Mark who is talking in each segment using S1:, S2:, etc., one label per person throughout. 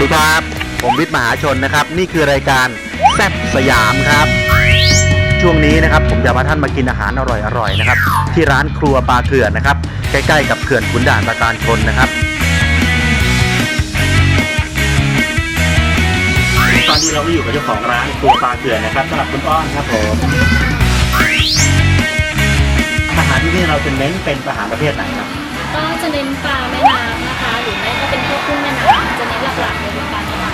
S1: วิทย์มหาชนนะครับ นี่คือรายการแซ่บสยามครับ ช่วงนี้นะครับผมจะพาท่านมากินอาหารอร่อยๆนะครับ ที่ร้านครัวปลาเถื่อนนะครับ ใกล้ๆกับเขื่อนขุนด่านประการชนนะครับตอนนี้เราก็อยู่กับเจ้าของร้านครัวปลาเถื่อนนะครับสำหรับคุณอ้อนครับผมอาหารที่นี่เราจะเน้นเป็นอาหารประเภทไหนครับ
S2: ก็จะเน้นปลาแม่น้ำนะคะ หรือไม่ก็เป็นพว กกุ้งแม่น้ำจะเน้นหลักๆเลยเป็นปลาแม่น้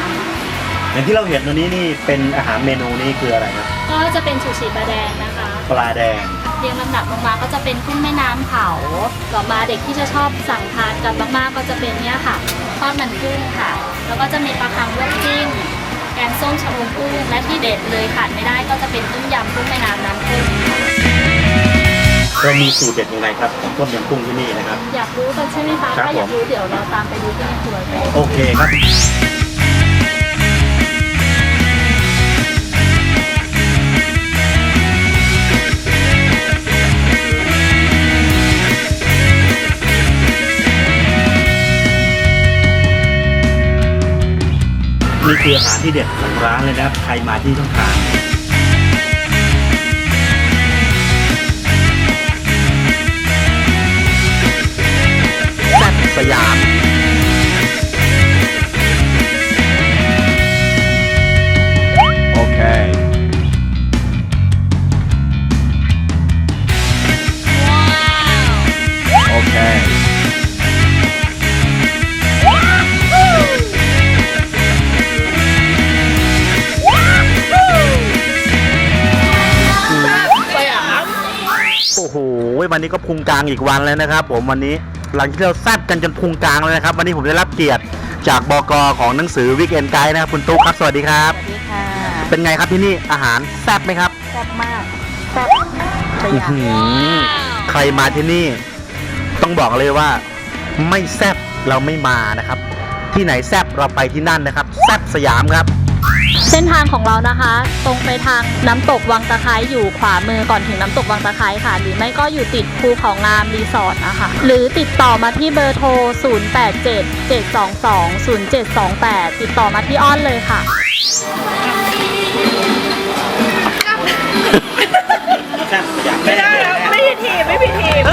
S1: อย่างที่เราเห็นวันนี้นี่เป็นอาหารเมนูนี้คืออะไรครับำ
S2: ก็จะเป็นชูชีปลาแดงนะคะ
S1: ปลาแดง
S2: เรียงลำดับลงมาก็จะเป็นกุ้งแม่น้ำเผาต่อมาเด็กที่จะชอบสั่งทานกันมากๆก็จะเป็นเนี่ยค่ะทอดมันกุ้งค่ะ แล้วก็จะมีปลาคังลวกจิ้มแกงส้มชะอมกุ้งและที่เด็ดเลยขาดไม่ได้ก็จะเป็นต้มยำกุ้งแม่น้ำน้ำกุ้ง
S1: เรามีสูตรเด็ดยังไงครับของต้มยำกุ้งที่นี่นะครับ
S2: อยากรู้กันใช่ไหมคะ
S1: ครับ
S2: ถ้าอยาก
S1: ผม
S2: รู้เดี๋ยวเราตามไปดูที่ในครัวเลย
S1: โอเคครับ นี่คืออาหารที่เด็ดของร้านเลยนะครับ ใครมาที่ต้องทาน โอ้โหวันนี้ก็พุงกลางอีกวันแล้วนะครับ ผมวันนี้หลังที่เราแซบกันจนพุงกลางเลยนะครับ วันนี้ผมได้รับเกียรติจากบกของหนังสือวิกเอนไกด์นะครับคุณตุ๊กครับสวัสดีครับ
S3: สวัสดีค่ะ
S1: เป็นไงครับที่นี่อาหารแซบไหมครับ
S3: แซ่บมากแซ่บส
S1: อื้อยา
S3: ม
S1: หือใครมาที่นี่ ต้องบอกเลยว่า ไม่แซบเราไม่มานะครับ ที่ไหนแซบเราไปที่นั่นนะครับแซบสยามครับ
S2: เส้นทางของเรานะคะ ตรงไปทางน้ำตกวังตะไคร้อยู่ขวามือก่อนถึงน้ำตกวังตะไคร้ค่ะ หรือไม่ก็อยู่ติดภูเขางามรีสอร์ทนะคะ หรือติดต่อมาที่เบอร์โทร 0877220728 ติดต่อมาที่อ้อนเลยค่ะ
S1: ไม่ได้แล้วไม่ผิดทีม
S3: ไม่ผิดทีม